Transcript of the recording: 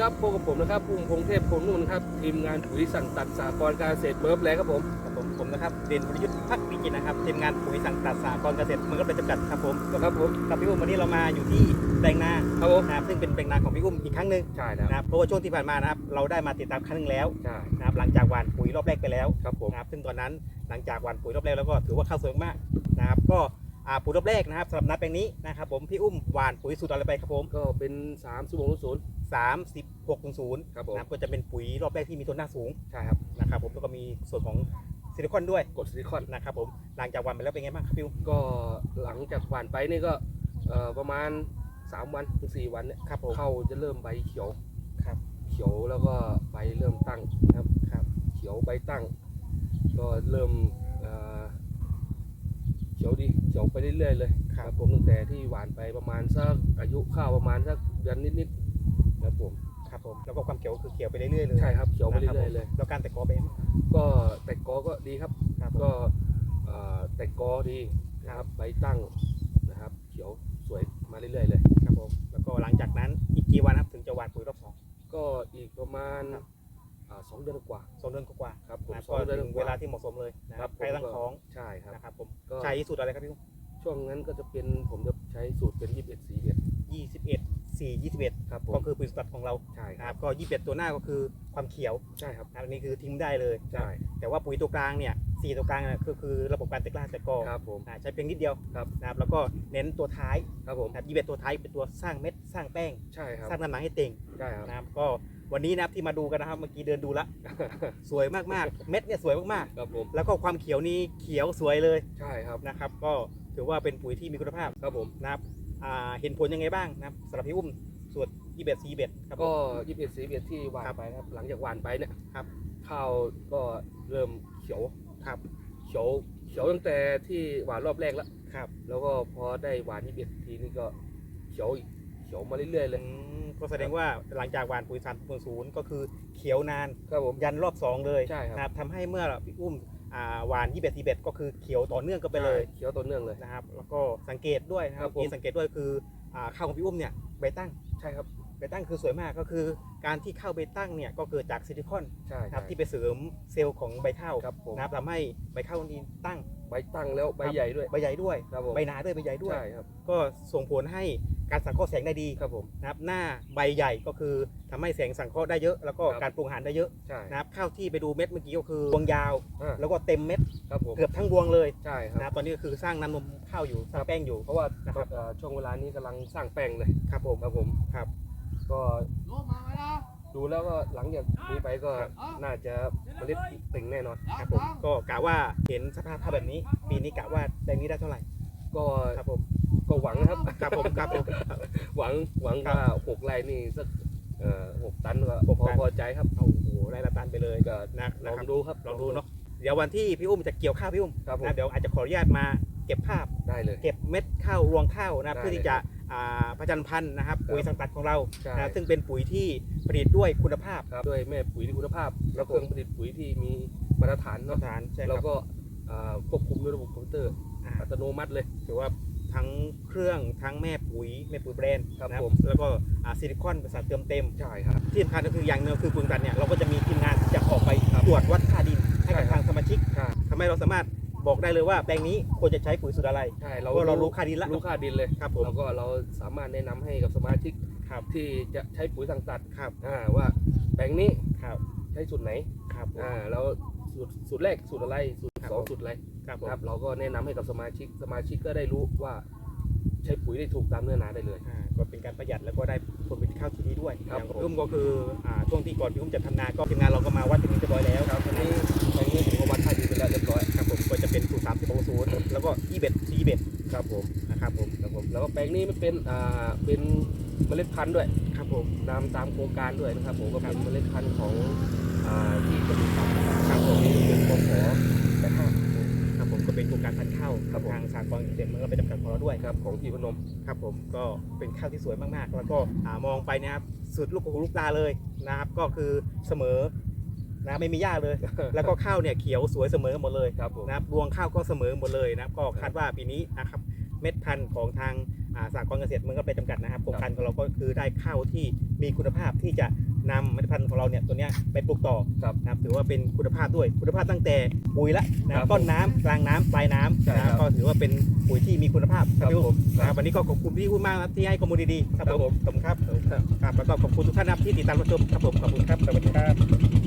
ครับพบกับผมนะครับภูมิพงษ์เทพพงษ์นุ่นครับทีมงานปุ๋ยสั่งตัดสากรณ์การเกษตรเมิร์ฟแลครับผมครับผมผมนะครับเด่นประยุทธ์พักวิจิตรนะครับทีมงานปุ๋ยสั่งตัดสากรณ์เกษตรเมืองกระจำกัดครับผมครับผมครับพี่อุ้มวันนี้เรามาอยู่ที่แปลงนาครับผมนะครับซึ่งเป็นแปลงนาของพี่อุ้มอีกครั้งหนึ่งใช่แล้วนะครับเพราะว่าช่วงที่ผ่านมานะครับเราได้มาติดตามครั้งหนึงแล้วใช่นะครับหลังจากหว่านปุ๋ยรอบแรกไปแล้วครับผมนะครับซึ่งตอนนั้นหลังจากหว่านปุ๋ยรอบแรกแล้วก็ถือว่าเข้าสวยมากนะครับก็ อ่าปุ๋ยรอบแรกนะครับสำหรับนาแปลงนี้นะครับผมพี่อุ้มหว่านปุ๋ยสูตรอะไรไปครับผม ก็เป็น3ามสิบหกศูนย์ 3600ครับผม นะครับก็จะเป็นปุ๋ยรอบแรกที่มีต้นหน้าสูงใช่ครับนะครับผมแล้วก็มีส่วนของซิลิคอนด้วยกรดซิลิคอนนะครับผมหลังจากหวันไปแล้วเป็นไงบ้างครับพี่อุ้มก็หลังจากหว่านไปนี่ก็เอ่อประมาณ 3 วันถึง4วันเนี่ยครับผม เข้าจะเริ่มใบเขียวครับ เขียวแล้วก็ใบเริ่มตั้งนะครับครับเขียวใบตั้ง ก็เริ่มเอ่อ เขียวดีเขียวไปเรื่อยๆเลยครับผมตั้งแต่ที่หวานไปประมาณสักอายุข้าวประมาณสักเดือนนิดๆครับผมครับผมแล้วก็ความเขียวคือเขียวไปเรื่อยๆเลยใช่ครับเขียวไปเรื่นะคบอยๆเลยผมแล้วการแต่กอไปนไงบ้างครับก็แต่กอก็ดีครับครับก็เอ่อแต่กอดีนะครับใบตั้งนะครับเขียวสวยมาเรื่อยๆเลยครับผมแล้วก็หลังจากนั้นอีกกี่วันครับถึงจะหว่านปุ๋ยรอบสองก็อีกประมาณครับ อ่าสองเดือนกว่าสองเดือนกว่าครับผๆมนะสองเดือนก็ถึงกเวลาที่เหมาะสมเลยนะครับผมใกล้ตั้งท้องใช่ครับ นะครับผมก็ ใช้สูตรอะไรครับพี่อุ้มช่วงนั้นก็จะเป็นผมจะใช้สูตรเป็น 21 สีเอ็ดยี่สิบเอ็ดสี่ยี่สิบเอ็ดครับผมก็คือปุ๋ยสตัดของเราใช่คนะครัรับบก็ยี่สิบเอ็ดตัวหน้าก็คือความเขียวใช่ครับนะอันนี้คือทิ้งได้เลยใช่แต่ว่าปุ๋ยตัวกลางเนี่ยสี่ตัวกลางเนี่ยก็คือระบบการแตกล่าแต่กอครับผม อ่าใช้เพียงนิดเดียวครับ นะครับแล้วก็เน้นตัวท้ายครับผมนะครับยี่สิบเอ็ดตัวท้ายเป็นตัวสร้างเม็ดสร้างแป้ง ใช่ครับสร้างน้ำหนักให้เต่งใช่ครับนะครับก็ วันนี้นะครับที่มาดูกันนะครับเมื่อกี้เดินดูละ สวยมากๆ เม็ดเนี่ยสวยมากครับผมๆ แล้วก็ความเขียวนี้เขียวสวยเลยใช่ครับนะครับ ก็ถือว่าเป็นปุ๋ยที่มีคุณภาพครับผม นะครับอ่าเห็นผลยังไงบ้างนะครับสำหรับพี่อุ้มส่วนยี่เบ็ดซีเบ็ดครับผม ก็21สีเอ็ดที่หวานครับไปนะครับ หลังจากหวานไปเนี่ยครับข้าวก็เริ่มเขียวครับ เขียวเขียวตั้งแต่ที่หวานรอบแรกแล้ว ครับ แล้วก็พอได้หวาน21ทีนี่ก็เขียวอีกเขียวมาเรื่อยๆเลอืยมก็แสดงว่าหลังจากหว่านปุ๋ยสามศูนย์ก็คือเขียวนานครับผม ยันรอบสองเลยใช่ครับ นะครับทำให้เมื่อพี่อุ้มอ่าหวานยี่เบ็ดซีเบ็ดก็คือเขียวต่อเนื่องกันไปเลยใช่เขียวต่อเนื่องเลย นะครับแล้วก็สังเกตด้วยนะครับครับผม ที่สังเกตด้วยคืออ่าข้าวของพี่อุ้มเนี่ยใบตั้ง ใช่ครับ ใบตั้งคือสวยมากก็คือการที่เข้าใบตั้งเนี่ยก็เกิดจากซิลิคอนใช่นะครับใช่ที่ไปเสริมเซลล์ของใบข้าวครับผมนะครับทำให้ใบข้าวนี้ตั้งใบตั้งแล้วใบครับใหญ่ด้วยใบใหญ่ด้วยครับผมใบหนาด้วยใบใหญ่ด้วยใช่ครับก็ส่งผลให้การสังเคราะห์แสงได้ดีครับผมนะครับหน้าใบใหญ่ก็คือทำให้แสงสังเคราะห์ได้เยอะ แล้วก็ครับการปรุงอาหารได้เยอะใช่นะครับข้าวที่ไปดูเม็ดเมื่อกี้ก็คือรวงยาวอ่าแล้วก็เต็มเม็ดครับผมเกือบทั้งรวงเลยใช่คนะครัรับบตอนนี้ก็คือสร้างน้ำนมข้าวอยู่สร้างแป้งอยู่เพราะว่านะครับเอ่อช่วงเวลานี้กำลังสร้างแป้งเลยครับผมครับผมครับ ก็ดูแล้วก็หลังจากนี้ไปก็ครับน่าจะเมล็ดติ่งแน่นอนครับผมก็กะว่าเห็นสภาพภาพแบบนี้ ปีนี้กะว่าแปลงนี้ได้เท่าไหร่ ก็ครับผมก็หวังนะครับครับผมครับผมหวังหวังครับว่าหกไร่นี่สักเอ่อหกตันก็หกพอตันพอใจครับโอ้โหได้ละตันไปเลยก็นะลนะองครับดูครับลองดูเนาะเดี๋ยววันที่พี่อุ้มจะเกี่ยวข้าวพี่อุ้มครับผมนะเดี๋ยวอาจจะขออนุญาตมาเก็บภาพได้เลย เก็บเม็ดข้าวรวงข้าวนะครับได้เพื่อที่จะ อ่าประจันพันธุ์นะครับครับปุ๋ยสังกัดของเราใช่นะซึ่งเป็นปุ๋ยที่ผลิตด้วยคุณภาพครับด้วยแม่ปุ๋ยที่คุณภาพ แล้วผมเครื่องผลิตปุ๋ยที่มีมาตรฐานมาเนาะตรฐานใช่คแล้วรับก็อ่าควบคุมด้วยระบบคอมพิวเตอร์อ่าอัตโนมัติเลยถือว่าทั้งเครื่องทั้งแม่ปุ๋ยแม่ปุ๋ยแบรนด์ครับนะผมแล้วก็อ่าซิลิคอนเป็นสารเติมเต็มใช่ครับที่สำคัญก็คืออย่างหนึงคือปุ๋ยสังกัดเนี่ยเราก็จะมีทีมงานที่จะออกไปครับตรวจวัดค่าดินให้กับใช่ครับทางสมาชิกใช่ทำให้เราสามารถ บอกได้เลยว่าแปลงนี้ควรจะใช้ปุ๋ยสูตรอะไร ใช่เพเราราะว่าเรารู้ค่าดินแล้วรู้ค่าดินเลยครับผมแล้วก็เราสามารถแนะนำให้กับสมาชิกครับที่จะใช้ปุ๋ยสังตัดครับอ่าว่าแปลงนี้ครับใช้สูตรไหนครับผม อ่าแล้วสูตรสูตรแรกสูตรอะไรสูตรครับสองผม สูตรอะไรครับผม ครับเราก็แนะนำให้กับสมาชิกสมาชิกก็ได้รู้ว่า ใช้ปุ๋ยได้ถูกตามเนื้อหาได้เลย อ่าก็เป็นการประหยัดแล้วก็ได้ผลผลิตข้าวที่ดีด้วยครับอย่างผมอุ้มก็คืออ่าช่วงที่ก่อนพี่อุ้มจะทำนาก็ทีมงานเราก็มาวัดถึงนี้เรียบร้อยแล้ว นี้มันเป็นอ่าเป็นเมล็ดพันธุ์ด้วยครับผมตามตามโครงการด้วยนะครับผมก็ครัเป็บนเมล็ดพันธุ์ของอ่าที่กระดูกครับครับผมนี่เป็นปขแปดห้าครับผมก็เป็นโครงการพันธุ์ข้าวครับผมทางสากลเกษตรเมืองเราไปจำกัดของเราด้วยครับของพี่พนมครับผมก็เป็นข้าวที่สวยมากๆ แล้วก็อ่ามองไปนะครับสุดลูกหูลูกตาเลยนะครับก็คือเสมอนะไม่มีหญ้าเลย แล้วก็ข้าวเนี่ยเขียวสวยเสมอหมดเลยครับผม นะครับรวงข้าวก็เสมอหมดเลยนะครับก็คาดว่าปีนี้นะครับ เม็ดพันธุ์ของทางอ่าสากลเกษตรเมืองกำไรจำกัดนะครับโครงการของเราก็คือได้ข้าวที่มีคุณภาพที่จะนำเมล็ดพันธุ์ของเราเนี่ยตัวเนี้ยไปปลูกต่อครับนะครับถือว่าเป็นคุณภาพด้วยคุณภาพตั้งแต่ปุ๋ยละนะคครัรับบต้นน้ำกลางน้ำปลายน้ำใช่นะครับก็ถือว่าเป็นปุ๋ยที่มีคุณภาพครับพี่อุ๊ผมนะครับวันนี้ก็ขอบคุณพี่อุ้มมากนะครับที่ให้ข้อมูลดีๆครับครับผผมมขอบคุณครับครับครับแล้วก็ขอบคุณทุกท่านนะครับที่ติดตามรับชมครับผมขอบคุณครับสวัสดีครับ